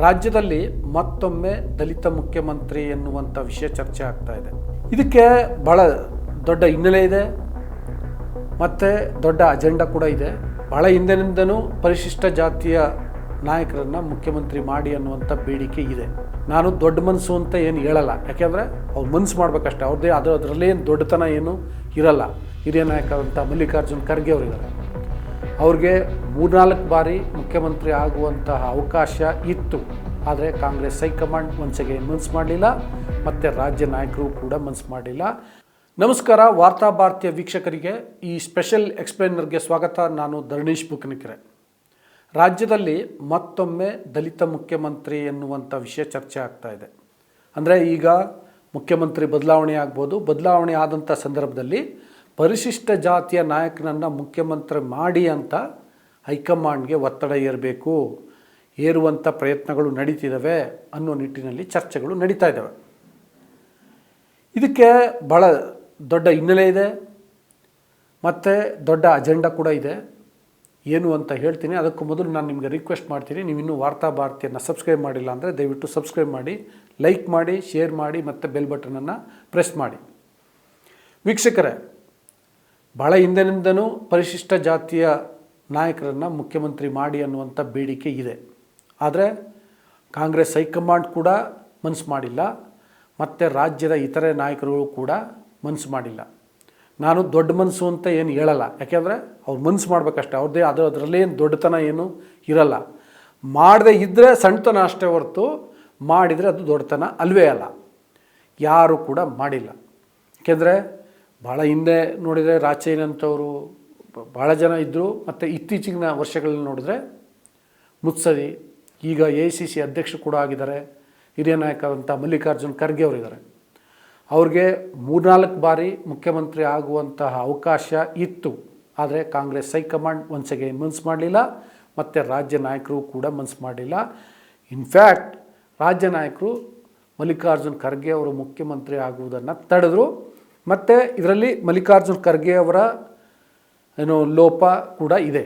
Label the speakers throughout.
Speaker 1: ರಾಜ್ಯದಲ್ಲಿ ಮತ್ತೊಮ್ಮೆ ದಲಿತ ಮುಖ್ಯಮಂತ್ರಿ ಎನ್ನುವಂಥ ವಿಷಯ ಚರ್ಚೆ ಆಗ್ತಾ ಇದೆ. ಇದಕ್ಕೆ ಭಾಳ ದೊಡ್ಡ ಹಿನ್ನೆಲೆ ಇದೆ. ಮತ್ತು ದೊಡ್ಡ ಅಜೆಂಡಾ ಕೂಡ ಇದೆ. ಭಾಳ ಹಿಂದಿನಿಂದನೂ ಪರಿಶಿಷ್ಟ ಜಾತಿಯ ನಾಯಕರನ್ನು ಮುಖ್ಯಮಂತ್ರಿ ಮಾಡಿ ಅನ್ನುವಂಥ ಬೇಡಿಕೆ ಇದೆ. ನಾನು ದೊಡ್ಡ ಮನಸ್ಸು ಅಂತ ಏನು ಹೇಳಲ್ಲ. ಯಾಕೆಂದರೆ ಅವ್ರು ಮನಸ್ಸು ಮಾಡಬೇಕಷ್ಟೇ. ಅವ್ರದ್ದೇ ಅದು ಅದರಲ್ಲೇ ಏನು ದೊಡ್ಡತನ ಏನು ಇರಲ್ಲ. ಹಿರಿಯ ನಾಯಕರಂಥ ಮಲ್ಲಿಕಾರ್ಜುನ್ ಖರ್ಗೆ ಅವರಿದ್ದಾರೆ. ಅವ್ರಿಗೆ ಮೂರ್ನಾಲ್ಕು ಬಾರಿ ಮುಖ್ಯಮಂತ್ರಿ ಆಗುವಂತಹ ಅವಕಾಶ ಇತ್ತು. ಆದರೆ ಕಾಂಗ್ರೆಸ್ ಹೈಕಮಾಂಡ್ ಮನಸ್ಸಿಗೆ ಮನ್ಸು ಮಾಡಲಿಲ್ಲ, ಮತ್ತು ರಾಜ್ಯ ನಾಯಕರು ಕೂಡ ಮನ್ಸು ಮಾಡಲಿಲ್ಲ. ನಮಸ್ಕಾರ, ವಾರ್ತಾ ಭಾರತೀಯ ವೀಕ್ಷಕರಿಗೆ. ಈ ಸ್ಪೆಷಲ್ ಎಕ್ಸ್ಪ್ಲೇನರ್ಗೆ ಸ್ವಾಗತ. ನಾನು ಧರಣೀಶ್ ಬುಕ್ನಿಕೆರೆ. ರಾಜ್ಯದಲ್ಲಿ ಮತ್ತೊಮ್ಮೆ ದಲಿತ ಮುಖ್ಯಮಂತ್ರಿ ಎನ್ನುವಂಥ ವಿಷಯ ಚರ್ಚೆ ಆಗ್ತಾ ಇದೆ. ಅಂದರೆ ಈಗ ಮುಖ್ಯಮಂತ್ರಿ ಬದಲಾವಣೆ ಆಗ್ಬೋದು. ಬದಲಾವಣೆ ಆದಂಥ ಸಂದರ್ಭದಲ್ಲಿ ಪರಿಶಿಷ್ಟ ಜಾತಿಯ ನಾಯಕನನ್ನು ಮುಖ್ಯಮಂತ್ರಿ ಮಾಡಿ ಅಂತ ಹೈಕಮಾಂಡ್ಗೆ ಒತ್ತಡ ಏರಬೇಕು ಏರುವಂಥ ಪ್ರಯತ್ನಗಳು ನಡೀತಿದ್ದಾವೆ ಅನ್ನೋ ನಿಟ್ಟಿನಲ್ಲಿ ಚರ್ಚೆಗಳು ನಡೀತಾ ಇದ್ದಾವೆ ಇದಕ್ಕೆ ಭಾಳ ದೊಡ್ಡ ಹಿನ್ನೆಲೆ ಇದೆ, ಮತ್ತು ದೊಡ್ಡ ಅಜೆಂಡಾ ಕೂಡ ಇದೆ. ಏನು ಅಂತ ಹೇಳ್ತೀನಿ, ಅದಕ್ಕೂ ಮೊದಲು ನಾನು ನಿಮಗೆ ರಿಕ್ವೆಸ್ಟ್ ಮಾಡ್ತೀನಿ, ನೀವು ಇನ್ನೂ ವಾರ್ತಾ ಭಾರತಿಯನ್ನು ಸಬ್ಸ್ಕ್ರೈಬ್ ಮಾಡಿಲ್ಲ ಅಂದರೆ ದಯವಿಟ್ಟು ಸಬ್ಸ್ಕ್ರೈಬ್ ಮಾಡಿ ಲೈಕ್ ಮಾಡಿ ಶೇರ್ ಮಾಡಿ, ಮತ್ತು ಬೆಲ್ ಬಟನನ್ನು ಪ್ರೆಸ್ ಮಾಡಿ. ವೀಕ್ಷಕರೇ ಭಾಳ ಹಿಂದಿನಿಂದನೂ ಪರಿಶಿಷ್ಟ ಜಾತಿಯ ನಾಯಕರನ್ನು ಮುಖ್ಯಮಂತ್ರಿ ಮಾಡಿ ಅನ್ನುವಂಥ ಬೇಡಿಕೆ ಇದೆ. ಆದರೆ ಕಾಂಗ್ರೆಸ್ ಹೈಕಮಾಂಡ್ ಕೂಡ ಮನಸ್ಸು ಮಾಡಿಲ್ಲ. ಮತ್ತು ರಾಜ್ಯದ ಇತರೆ ನಾಯಕರುಗಳು ಕೂಡ ಮನಸ್ಸು ಮಾಡಿಲ್ಲ. ನಾನು ದೊಡ್ಡ ಮನಸ್ಸು ಅಂತ ಏನು ಹೇಳಲ್ಲ. ಯಾಕೆಂದರೆ ಅವ್ರು ಮನಸ್ಸು ಮಾಡಬೇಕಷ್ಟೇ. ಅವ್ರದ್ದೇ ಅದು ಅದರಲ್ಲಿ ಏನು ದೊಡ್ಡತನ ಏನು ಇರಲ್ಲ. ಮಾಡದೇ ಇದ್ದರೆ ಸಣ್ಣತನ ಅಷ್ಟೇ ಹೊರತು ಮಾಡಿದರೆ ಅದು ದೊಡ್ಡತನ ಅಲ್ವೇ ಅಲ್ಲ. ಯಾರು ಕೂಡ ಮಾಡಿಲ್ಲ. ಯಾಕೆಂದರೆ ಭಾಳ ಹಿಂದೆ ನೋಡಿದರೆ ಅಂತವರು ಭಾಳ ಜನ ಇದ್ದರು ಮತ್ತು ಇತ್ತೀಚಿನ ವರ್ಷಗಳಲ್ಲಿ ನೋಡಿದ್ರೆ ಮುತ್ಸದಿ ಈಗ ಎ ಸಿ ಸಿ ಅಧ್ಯಕ್ಷರು ಕೂಡ ಆಗಿದ್ದಾರೆ, ಹಿರಿಯ ನಾಯಕರಂಥ ಮಲ್ಲಿಕಾರ್ಜುನ್ ಖರ್ಗೆ ಅವರಿದ್ದಾರೆ. ಅವ್ರಿಗೆ ಮೂರ್ನಾಲ್ಕು ಬಾರಿ ಮುಖ್ಯಮಂತ್ರಿ ಆಗುವಂತಹ ಅವಕಾಶ ಇತ್ತು. ಆದರೆ ಕಾಂಗ್ರೆಸ್ ಹೈಕಮಾಂಡ್ ಒಂದ್ಸಗೆ ಮನ್ಸು ಮಾಡಲಿಲ್ಲ, ಮತ್ತು ರಾಜ್ಯ ನಾಯಕರು ಕೂಡ ಮನ್ಸು ಮಾಡಲಿಲ್ಲ. ಇನ್ಫ್ಯಾಕ್ಟ್ ರಾಜ್ಯ ನಾಯಕರು ಮಲ್ಲಿಕಾರ್ಜುನ್ ಖರ್ಗೆ ಅವರು ಮುಖ್ಯಮಂತ್ರಿ ಆಗುವುದನ್ನು ತಡೆದರು. ಮತ್ತು ಇದರಲ್ಲಿ ಮಲ್ಲಿಕಾರ್ಜುನ್ ಖರ್ಗೆ ಅವರ ಏನು ಲೋಪ ಕೂಡ ಇದೆ.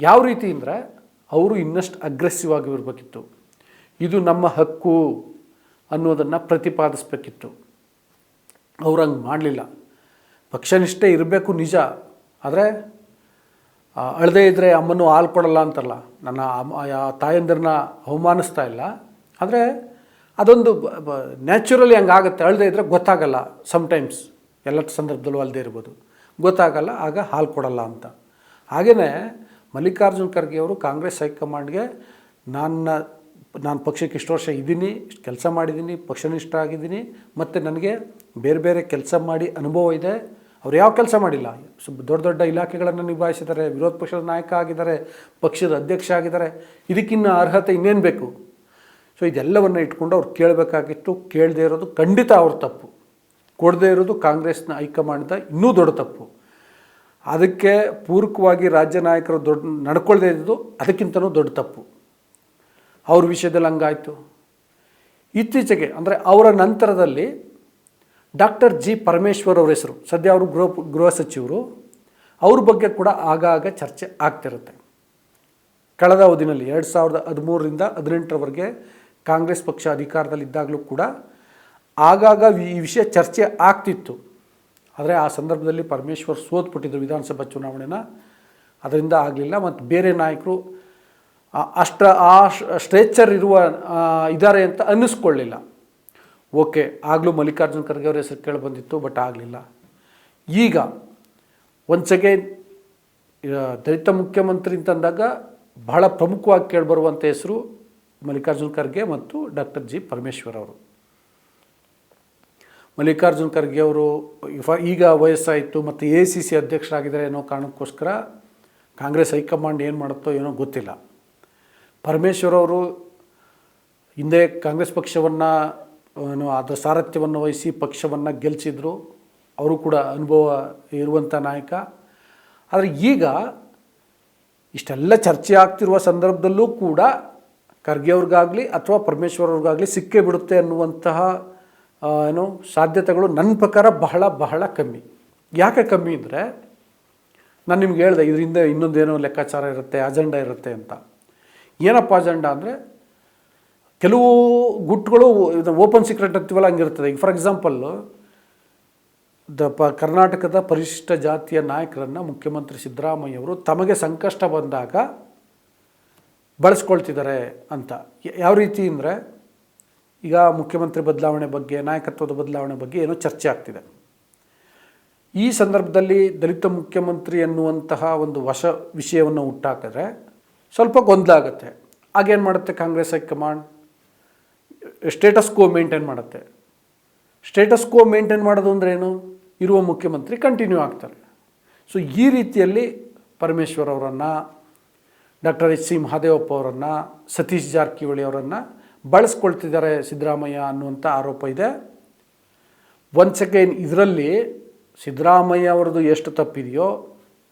Speaker 1: ಯಾವ ರೀತಿ ಅಂದರೆ ಅವರು ಇನ್ನಷ್ಟು ಅಗ್ರೆಸಿವ್ ಆಗಿ ಇರಬೇಕಿತ್ತು. ಇದು ನಮ್ಮ ಹಕ್ಕು ಅನ್ನೋದನ್ನು ಪ್ರತಿಪಾದಿಸ್ಬೇಕಿತ್ತು. ಅವ್ರು ಹಂಗೆ ಮಾಡಲಿಲ್ಲ. ಪಕ್ಷನಿಷ್ಠೆ ಇರಬೇಕು ನಿಜ. ಆದರೆ ಅಳದೇ ಇದ್ದರೆ ಅಮ್ಮನೂ ಹಾಲು ಕೊಡಲ್ಲ ಅಂತಲ್ಲ ನನ್ನ ತಾಯಂದಿರನ್ನ ಅವಮಾನಿಸ್ತಾ ಇಲ್ಲ. ಆದರೆ ಅದೊಂದು ನ್ಯಾಚುರಲಿ ಹಂಗಾಗುತ್ತೆ. ಅಳದೇ ಇದ್ದರೆ ಗೊತ್ತಾಗಲ್ಲ ಸಮ್ಟೈಮ್ಸ್ ಎಲ್ಲ ಸಂದರ್ಭದಲ್ಲೂ ಅಲ್ಲದೆ ಇರ್ಬೋದು. ಗೊತ್ತಾಗಲ್ಲ, ಆಗ ಹಾಲು ಕೊಡಲ್ಲ ಅಂತ. ಹಾಗೆಯೇ ಮಲ್ಲಿಕಾರ್ಜುನ್ ಖರ್ಗೆ ಅವರು ಕಾಂಗ್ರೆಸ್ ಹೈಕಮಾಂಡ್ಗೆ ನನ್ನ, ನಾನು ಪಕ್ಷಕ್ಕೆ ಇಷ್ಟು ವರ್ಷ ಇದ್ದೀನಿ, ಇಷ್ಟು ಕೆಲಸ ಮಾಡಿದ್ದೀನಿ, ಪಕ್ಷನಿಷ್ಠ ಆಗಿದ್ದೀನಿ, ಮತ್ತು ನನಗೆ ಬೇರೆ ಬೇರೆ ಕೆಲಸ ಮಾಡಿ ಅನುಭವ ಇದೆ. ಅವ್ರು ಯಾವ ಕೆಲಸ ಮಾಡಿಲ್ಲ? ದೊಡ್ಡ ದೊಡ್ಡ ಇಲಾಖೆಗಳನ್ನು ನಿಭಾಯಿಸಿದ್ದಾರೆ, ವಿರೋಧ ಪಕ್ಷದ ನಾಯಕ ಆಗಿದ್ದಾರೆ, ಪಕ್ಷದ ಅಧ್ಯಕ್ಷ ಆಗಿದ್ದಾರೆ. ಇದಕ್ಕಿನ್ನ ಅರ್ಹತೆ ಇನ್ನೇನು ಬೇಕು? ಸೊ ಇದೆಲ್ಲವನ್ನು ಇಟ್ಕೊಂಡು ಅವ್ರು ಕೇಳಬೇಕಾಗಿತ್ತು, ಕೇಳದೇ ಇರೋದು ಖಂಡಿತ ಅವ್ರ ತಪ್ಪು. ಕೊಡದೇ ಇರೋದು ಕಾಂಗ್ರೆಸ್ನ ಹೈಕಮಾಂಡ್ದ ಇನ್ನೂ ದೊಡ್ಡ ತಪ್ಪು. ಅದಕ್ಕೆ ಪೂರಕವಾಗಿ ರಾಜ್ಯ ನಾಯಕರು ದೊಡ್ಡ ನಡ್ಕೊಳ್ದೇ ಇದ್ದು ಅದಕ್ಕಿಂತಲೂ ದೊಡ್ಡ ತಪ್ಪು. ಅವ್ರ ವಿಷಯದಲ್ಲಿ ಹಂಗಾಯಿತು. ಇತ್ತೀಚೆಗೆ ಅಂದರೆ ಅವರ ನಂತರದಲ್ಲಿ ಡಾಕ್ಟರ್ ಜಿ ಪರಮೇಶ್ವರ್ ಅವ್ರ ಹೆಸರು, ಸದ್ಯ ಅವರು ಗೃಹ ಗೃಹ ಸಚಿವರು, ಅವ್ರ ಬಗ್ಗೆ ಕೂಡ ಆಗಾಗ ಚರ್ಚೆ ಆಗ್ತಿರುತ್ತೆ. ಕಳೆದ ಅವಧಿನಲ್ಲಿ ಎರಡು ಸಾವಿರದ ಹದಿಮೂರರಿಂದ ಹದಿನೆಂಟರವರೆಗೆ ಕಾಂಗ್ರೆಸ್ ಪಕ್ಷ ಅಧಿಕಾರದಲ್ಲಿದ್ದಾಗಲೂ ಕೂಡ ಆಗಾಗ ಈ ವಿಷಯ ಚರ್ಚೆ ಆಗ್ತಿತ್ತು. ಆದರೆ ಆ ಸಂದರ್ಭದಲ್ಲಿ ಪರಮೇಶ್ವರ್ ಸೋತ್ಬಿಟ್ಟಿದ್ರು ವಿಧಾನಸಭಾ ಚುನಾವಣೆನ. ಅದರಿಂದ ಆಗಲಿಲ್ಲ ಮತ್ತು ಬೇರೆ ನಾಯಕರು ಅಷ್ಟ ಆ ಸ್ಟ್ರೇಚರ್ ಇರುವ ಇದ್ದಾರೆ ಅಂತ ಅನ್ನಿಸ್ಕೊಳ್ಳಿಲ್ಲ. ಓಕೆ, ಆಗಲೂ ಮಲ್ಲಿಕಾರ್ಜುನ ಖರ್ಗೆ ಅವರ ಹೆಸರು ಕೇಳಿ ಬಂದಿತ್ತು, ಬಟ್ ಆಗಲಿಲ್ಲ. ಈಗ ಒನ್ಸ್ ಅಗೇನ್ ದಲಿತ ಮುಖ್ಯಮಂತ್ರಿ ಅಂತಂದಾಗ ಬಹಳ ಪ್ರಮುಖವಾಗಿ ಕೇಳಿಬರುವಂಥ ಹೆಸರು ಮಲ್ಲಿಕಾರ್ಜುನ ಖರ್ಗೆ ಮತ್ತು ಡಾಕ್ಟರ್ ಜಿ ಪರಮೇಶ್ವರ್ ಅವರು. ಮಲ್ಲಿಕಾರ್ಜುನ್ ಖರ್ಗೆ ಅವರು ಈಗ ವಯಸ್ಸಾಯಿತು ಮತ್ತು ಎ ಸಿ ಸಿ ಅಧ್ಯಕ್ಷರಾಗಿದ್ದಾರೆ ಅನ್ನೋ ಕಾರಣಕ್ಕೋಸ್ಕರ ಕಾಂಗ್ರೆಸ್ ಹೈಕಮಾಂಡ್ ಏನು ಮಾಡುತ್ತೋ ಏನೋ ಗೊತ್ತಿಲ್ಲ. ಪರಮೇಶ್ವರ್ ಅವರು ಹಿಂದೆ ಕಾಂಗ್ರೆಸ್ ಪಕ್ಷವನ್ನು, ಏನು ಅದರ ಸಾರಥ್ಯವನ್ನು ವಹಿಸಿ ಪಕ್ಷವನ್ನು ಗೆಲ್ಲಿಸಿದ್ರು ಅವರು ಕೂಡ ಅನುಭವ ಇರುವಂಥ ನಾಯಕ. ಆದರೆ ಈಗ ಇಷ್ಟೆಲ್ಲ ಚರ್ಚೆ ಆಗ್ತಿರುವ ಸಂದರ್ಭದಲ್ಲೂ ಕೂಡ ಖರ್ಗೆ ಅವ್ರಿಗಾಗಲಿ ಅಥವಾ ಪರಮೇಶ್ವರ್ ಅವ್ರಿಗಾಗಲಿ ಸಿಕ್ಕೇ ಬಿಡುತ್ತೆ ಅನ್ನುವಂತಹ ಏನು, ಸಾಧ್ಯತೆಗಳು ನನ್ನ ಪ್ರಕಾರ ಬಹಳ ಬಹಳ ಕಮ್ಮಿ. ಯಾಕೆ ಕಮ್ಮಿ ಅಂದರೆ, ನಾನು ನಿಮ್ಗೆ ಹೇಳಿದೆ ಇದರಿಂದ ಇನ್ನೊಂದೇನೋ ಲೆಕ್ಕಾಚಾರ ಇರುತ್ತೆ, ಅಜೆಂಡಾ ಇರುತ್ತೆ ಅಂತ. ಏನಪ್ಪ ಅಜೆಂಡಾ ಅಂದರೆ, ಕೆಲವು ಗುಟ್ಗಳು ಓಪನ್ ಸೀಕ್ರೆಟ್ ಅಂತೀವಲ್ಲ, ಹಂಗಿರ್ತದೆ. ಈಗ ಫಾರ್ ಎಕ್ಸಾಂಪಲ್ಲು ದ ಪ, ಕರ್ನಾಟಕದ ಪರಿಶಿಷ್ಟ ಜಾತಿಯ ನಾಯಕರನ್ನು ಮುಖ್ಯಮಂತ್ರಿ ಸಿದ್ದರಾಮಯ್ಯವರು ತಮಗೆ ಸಂಕಷ್ಟ ಬಂದಾಗ ಬಳಸ್ಕೊಳ್ತಿದ್ದಾರೆ ಅಂತ. ಯಾವ ರೀತಿ ಅಂದರೆ ಈಗ ಮುಖ್ಯಮಂತ್ರಿ ಬದಲಾವಣೆ ಬಗ್ಗೆ, ನಾಯಕತ್ವದ ಬದಲಾವಣೆ ಬಗ್ಗೆ ಏನೋ ಚರ್ಚೆ ಆಗ್ತಿದೆ. ಈ ಸಂದರ್ಭದಲ್ಲಿ ದಲಿತ ಮುಖ್ಯಮಂತ್ರಿ ಎನ್ನುವಂತಹ ಒಂದು ವಶ ವಿಷಯವನ್ನು ಹುಟ್ಟಾಕಿದ್ರೆ ಸ್ವಲ್ಪ ಗೊಂದಲ ಆಗುತ್ತೆ ಆಗೇನು ಮಾಡುತ್ತೆ Congress high command? Status quo maintain ಮಾಡುತ್ತೆ. ಸ್ಟೇಟಸ್ ಕೋ ಮೇಂಟೈನ್ ಮಾಡೋದು ಅಂದರೆ ಏನು? ಇರುವ ಮುಖ್ಯಮಂತ್ರಿ ಕಂಟಿನ್ಯೂ ಆಗ್ತಾರೆ. ಸೊ, ಈ ರೀತಿಯಲ್ಲಿ ಪರಮೇಶ್ವರ್ ಅವರನ್ನು, ಡಾಕ್ಟರ್ ಎಚ್ ಸಿ ಮಹಾದೇವಪ್ಪ ಅವರನ್ನು, ಸತೀಶ್ ಜಾರಕಿಹೊಳಿ ಅವರನ್ನು ಬಳಸ್ಕೊಳ್ತಿದ್ದಾರೆ ಸಿದ್ದರಾಮಯ್ಯ ಅನ್ನುವಂಥ ಆರೋಪ ಇದೆ. ಒಂದು ಸೆಕೆಂಡ್ ಇದರಲ್ಲಿ ಸಿದ್ದರಾಮಯ್ಯ ಅವ್ರದ್ದು ಎಷ್ಟು ತಪ್ಪಿದೆಯೋ,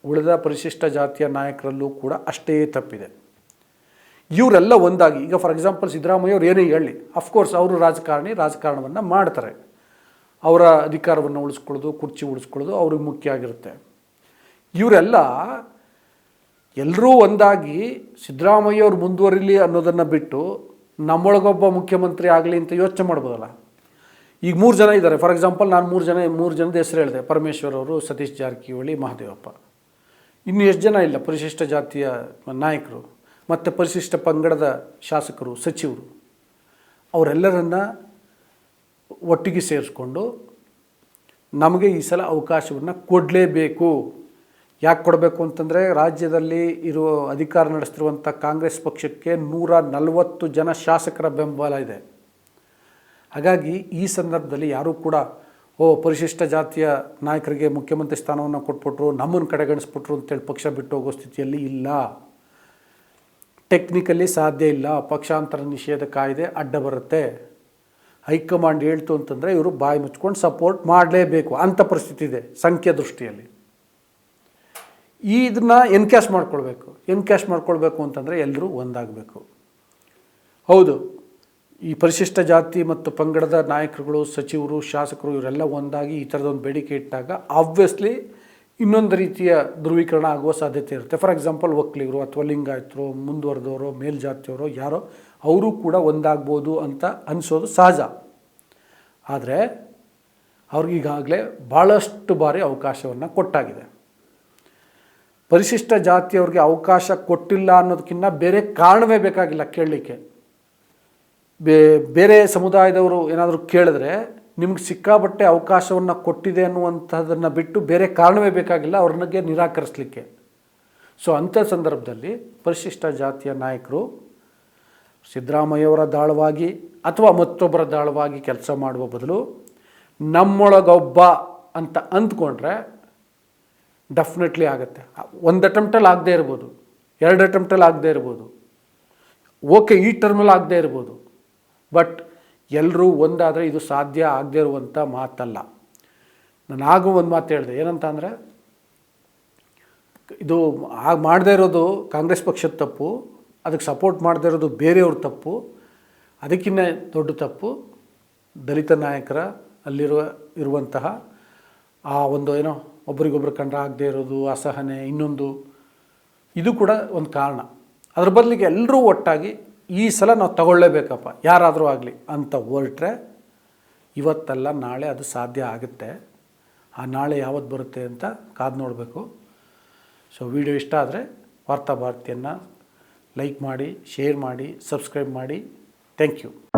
Speaker 1: ಉಳಿದ ಪರಿಶಿಷ್ಟ ಜಾತಿಯ ನಾಯಕರಲ್ಲೂ ಕೂಡ ಅಷ್ಟೇ ತಪ್ಪಿದೆ. ಇವರೆಲ್ಲ ಒಂದಾಗಿ, ಈಗ ಫಾರ್ ಎಕ್ಸಾಂಪಲ್ ಸಿದ್ದರಾಮಯ್ಯ ಅವ್ರು ಏನೇ ಹೇಳಿ ಅಫ್ಕೋರ್ಸ್ ಅವರು ರಾಜಕಾರಣಿ, ರಾಜಕಾರಣವನ್ನು ಮಾಡ್ತಾರೆ. ಅವರ ಅಧಿಕಾರವನ್ನು ಉಳಿಸ್ಕೊಳ್ಳೋದು, ಕುರ್ಚಿ ಉಳಿಸ್ಕೊಳ್ಳೋದು ಅವ್ರಿಗೆ ಮುಖ್ಯ ಆಗಿರುತ್ತೆ. ಇವರೆಲ್ಲ ಎಲ್ಲರೂ ಒಂದಾಗಿ ಸಿದ್ದರಾಮಯ್ಯ ಅವ್ರು ಮುಂದುವರಿಲಿ ಅನ್ನೋದನ್ನು ಬಿಟ್ಟು ನಮ್ಮೊಳಗೊಬ್ಬ ಮುಖ್ಯಮಂತ್ರಿ ಆಗಲಿ ಅಂತ ಯೋಚನೆ ಮಾಡ್ಬೋದಲ್ಲ? ಈಗ ಮೂರು ಜನ ಇದ್ದಾರೆ. ಫಾರ್ ಎಕ್ಸಾಂಪಲ್ ನಾನು ಮೂರು ಜನ, ಮೂರು ಜನದ ಹೆಸರು ಹೇಳಿದೆ. ಪರಮೇಶ್ವರ್ ಅವರು, ಸತೀಶ್ ಜಾರಕಿಹೊಳಿ, ಮಹಾದೇವಪ್ಪ. ಇನ್ನು ಎಷ್ಟು ಜನ ಇಲ್ಲ? ಪರಿಶಿಷ್ಟ ಜಾತಿಯ ನಾಯಕರು, ಮತ್ತು ಪರಿಶಿಷ್ಟ ಪಂಗಡದ ಶಾಸಕರು, ಸಚಿವರು. ಅವರೆಲ್ಲರನ್ನ ಒಟ್ಟಿಗೆ ಸೇರಿಸ್ಕೊಂಡು ನಮಗೆ ಈ ಸಲ ಅವಕಾಶವನ್ನು ಕೊಡಲೇಬೇಕು. ಯಾಕೆ ಕೊಡಬೇಕು ಅಂತಂದರೆ ರಾಜ್ಯದಲ್ಲಿ ಇರುವ ಅಧಿಕಾರ ನಡೆಸ್ತಿರುವಂಥ ಕಾಂಗ್ರೆಸ್ ಪಕ್ಷಕ್ಕೆ ನೂರ ನಲವತ್ತು ಜನ ಶಾಸಕರ ಬೆಂಬಲ ಇದೆ. ಹಾಗಾಗಿ ಈ ಸಂದರ್ಭದಲ್ಲಿ ಯಾರೂ ಕೂಡ, ಓ, ಪರಿಶಿಷ್ಟ ಜಾತಿಯ ನಾಯಕರಿಗೆ ಮುಖ್ಯಮಂತ್ರಿ ಸ್ಥಾನವನ್ನು ಕೊಟ್ಬಿಟ್ರು, ನಮ್ಮನ್ನು ಕಡೆಗಣಿಸ್ಬಿಟ್ರು ಅಂತೇಳಿ ಪಕ್ಷ ಬಿಟ್ಟು ಹೋಗೋ ಸ್ಥಿತಿಯಲ್ಲಿ ಇಲ್ಲ. ಟೆಕ್ನಿಕಲಿ ಸಾಧ್ಯ ಇಲ್ಲ, ಪಕ್ಷಾಂತರ ನಿಷೇಧ ಕಾಯ್ದೆ ಅಡ್ಡ ಬರುತ್ತೆ. ಹೈಕಮಾಂಡ್ ಹೇಳ್ತು ಅಂತಂದರೆ ಇವರು ಬಾಯಿ ಮುಚ್ಕೊಂಡು ಸಪೋರ್ಟ್ ಮಾಡಲೇಬೇಕು ಅಂಥ ಪರಿಸ್ಥಿತಿ ಇದೆ ಸಂಖ್ಯೆ ದೃಷ್ಟಿಯಲ್ಲಿ. ಇದನ್ನು ಎನ್ಕ್ಯಾಶ್ ಮಾಡ್ಕೊಳ್ಬೇಕು. ಎನ್ಕ್ಯಾಶ್ ಮಾಡ್ಕೊಳ್ಬೇಕು ಅಂತಂದರೆ ಎಲ್ಲರೂ ಒಂದಾಗಬೇಕು. ಹೌದು, ಈ ಪರಿಶಿಷ್ಟ ಜಾತಿ ಮತ್ತು ಪಂಗಡದ ನಾಯಕರುಗಳು, ಸಚಿವರು, ಶಾಸಕರು ಇವರೆಲ್ಲ ಒಂದಾಗಿ ಈ ಥರದೊಂದು ಬೇಡಿಕೆ ಇಟ್ಟಾಗ ಆಬ್ವಿಯಸ್ಲಿ ಇನ್ನೊಂದು ರೀತಿಯ ಧ್ರುವೀಕರಣ ಆಗುವ ಸಾಧ್ಯತೆ ಇರುತ್ತೆ. ಫಾರ್ ಎಕ್ಸಾಂಪಲ್ ಒಕ್ಕಲಿಗರು ಅಥವಾ ಲಿಂಗಾಯತರು, ಮುಂದುವರೆದವರು, ಮೇಲ್ಜಾತಿಯವರು, ಯಾರೋ, ಅವರು ಕೂಡ ಒಂದಾಗ್ಬೋದು ಅಂತ ಅನಿಸೋದು ಸಹಜ. ಆದರೆ, ಅವ್ರಿಗೀಗಾಗಲೇ ಭಾಳಷ್ಟು ಬಾರಿ ಅವಕಾಶವನ್ನು ಕೊಟ್ಟಾಗಿದೆ. ಪರಿಶಿಷ್ಟ ಜಾತಿಯವ್ರಿಗೆ ಅವಕಾಶ ಕೊಟ್ಟಿಲ್ಲ ಅನ್ನೋದಕ್ಕಿಂತ ಬೇರೆ ಕಾರಣವೇ ಬೇಕಾಗಿಲ್ಲ ಕೇಳಲಿಕ್ಕೆ. ಬೇ, ಬೇರೆ ಸಮುದಾಯದವರು ಏನಾದರೂ ಕೇಳಿದ್ರೆ ನಿಮ್ಗೆ ಸಿಕ್ಕಾಬಟ್ಟೆ ಅವಕಾಶವನ್ನು ಕೊಟ್ಟಿದೆ ಅನ್ನುವಂಥದ್ದನ್ನು ಬಿಟ್ಟು ಬೇರೆ ಕಾರಣವೇ ಬೇಕಾಗಿಲ್ಲ ಅವ್ರನ್ನಿಗೆ ನಿರಾಕರಿಸಲಿಕ್ಕೆ. ಸೊ, ಅಂಥ ಸಂದರ್ಭದಲ್ಲಿ ಪರಿಶಿಷ್ಟ ಜಾತಿಯ ನಾಯಕರು ಸಿದ್ದರಾಮಯ್ಯವರ ದಾಳವಾಗಿ ಅಥವಾ ಮತ್ತೊಬ್ಬರ ದಾಳವಾಗಿ ಕೆಲಸ ಮಾಡುವ ಬದಲು ನಮ್ಮೊಳಗೊಬ್ಬ ಅಂತ ಅಂದ್ಕೊಂಡ್ರೆ ಡೆಫಿನೆಟ್ಲಿ ಆಗುತ್ತೆ. ಒಂದು ಅಟೆಂಪ್ಟಲ್ಲಿ ಆಗದೇ ಇರ್ಬೋದು. ಎರಡು ಅಟೆಂಪ್ಟಲ್ಲಿ ಆಗದೇ ಇರ್ಬೋದು. ಓಕೆ ಈ ಟರ್ಮಲ್ಲಿ ಆಗದೇ ಇರ್ಬೋದು. ಬಟ್ ಎಲ್ಲರೂ ಒಂದಾದರೆ ಇದು ಸಾಧ್ಯ ಆಗದೇ ಇರುವಂಥ ಮಾತಲ್ಲ. ನಾನು ಆಗ ಒಂದು ಮಾತು ಹೇಳಿದೆ. ಏನಂತ ಅಂದರೆ, ಇದು ಆಗ ಮಾಡದೇ ಇರೋದು ಕಾಂಗ್ರೆಸ್ ಪಕ್ಷದ ತಪ್ಪು, ಅದಕ್ಕೆ ಸಪೋರ್ಟ್ ಮಾಡದೇ ಇರೋದು ಬೇರೆಯವ್ರ ತಪ್ಪು ಅದಕ್ಕಿಂತ ದೊಡ್ಡ ತಪ್ಪು ದಲಿತ ನಾಯಕರ ಅಲ್ಲಿರುವ ಇರುವಂತಹ ಆ ಒಂದು ಏನೋ ಒಬ್ರಿಗೊಬ್ರು ಕಂಡ್ರೆ ಆಗದೆ ಇರೋದು, ಅಸಹನೆ, ಇನ್ನೊಂದು. ಇದು ಕೂಡ ಒಂದು ಕಾರಣ. ಅದ್ರ ಬದಲಿಗೆ ಎಲ್ಲರೂ ಒಟ್ಟಾಗಿ ಈ ಸಲ ನಾವು ತಗೊಳ್ಳೇಬೇಕಪ್ಪ. ಯಾರಾದರೂ ಆಗಲಿ ಅಂತ ಹೊರಟ್ರೆ ಇವತ್ತಲ್ಲ ನಾಳೆ ಅದು ಸಾಧ್ಯ ಆಗುತ್ತೆ. ಆ ನಾಳೆ ಯಾವತ್ತು ಬರುತ್ತೆ ಅಂತ ಕಾದು ನೋಡಬೇಕು. ಸೊ ವಿಡಿಯೋ ಇಷ್ಟ ಆದರೆ ವಾರ್ತಾ ಭಾರತಿಯನ್ನು ಲೈಕ್ ಮಾಡಿ, ಶೇರ್ ಮಾಡಿ ಸಬ್ಸ್ಕ್ರೈಬ್ ಮಾಡಿ. Thank you